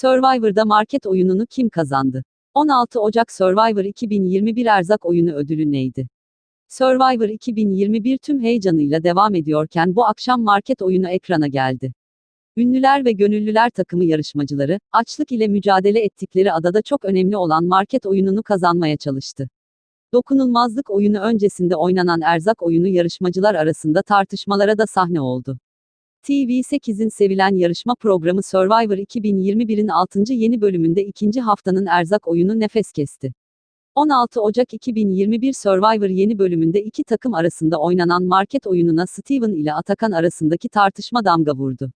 Survivor'da market oyununu kim kazandı? 16 Ocak Survivor 2021 erzak oyunu ödülü neydi? Survivor 2021 tüm heyecanıyla devam ediyorken bu akşam market oyunu ekrana geldi. Ünlüler ve gönüllüler takımı yarışmacıları, açlık ile mücadele ettikleri adada çok önemli olan market oyununu kazanmaya çalıştı. Dokunulmazlık oyunu öncesinde oynanan erzak oyunu yarışmacılar arasında tartışmalara da sahne oldu. TV8'in sevilen yarışma programı Survivor 2021'in 6. yeni bölümünde ikinci haftanın erzak oyunu nefes kesti. 16 Ocak 2021 Survivor yeni bölümünde iki takım arasında oynanan market oyununa Steven ile Atakan arasındaki tartışma damga vurdu.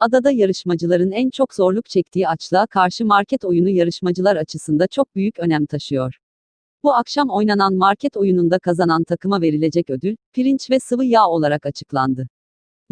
Adada yarışmacıların en çok zorluk çektiği açlığa karşı market oyunu yarışmacılar açısında çok büyük önem taşıyor. Bu akşam oynanan market oyununda kazanan takıma verilecek ödül, pirinç ve sıvı yağ olarak açıklandı.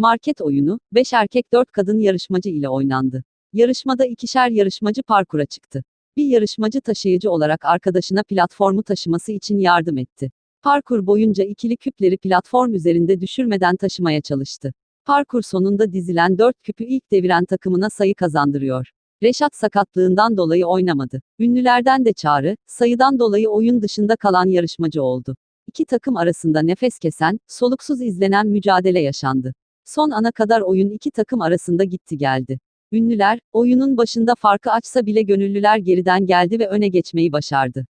Market oyunu, 5 erkek 4 kadın yarışmacı ile oynandı. Yarışmada ikişer yarışmacı parkura çıktı. Bir yarışmacı taşıyıcı olarak arkadaşına platformu taşıması için yardım etti. Parkur boyunca ikili küpleri platform üzerinde düşürmeden taşımaya çalıştı. Parkur sonunda dizilen 4 küpü ilk deviren takımına sayı kazandırıyor. Reşat sakatlığından dolayı oynamadı. Ünlülerden de çağrı, sayıdan dolayı oyun dışında kalan yarışmacı oldu. İki takım arasında nefes kesen, soluksuz izlenen mücadele yaşandı. Son ana kadar oyun iki takım arasında gitti geldi. Ünlüler, oyunun başında farkı açsa bile gönüllüler geriden geldi ve öne geçmeyi başardı.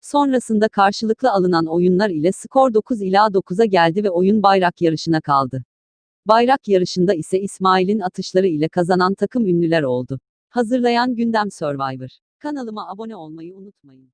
Sonrasında karşılıklı alınan oyunlar ile skor 9 ila 9'a geldi ve oyun bayrak yarışına kaldı. Bayrak yarışında ise İsmail'in atışları ile kazanan takım ünlüler oldu. Hazırlayan Gündem Survivor. Kanalıma abone olmayı unutmayın.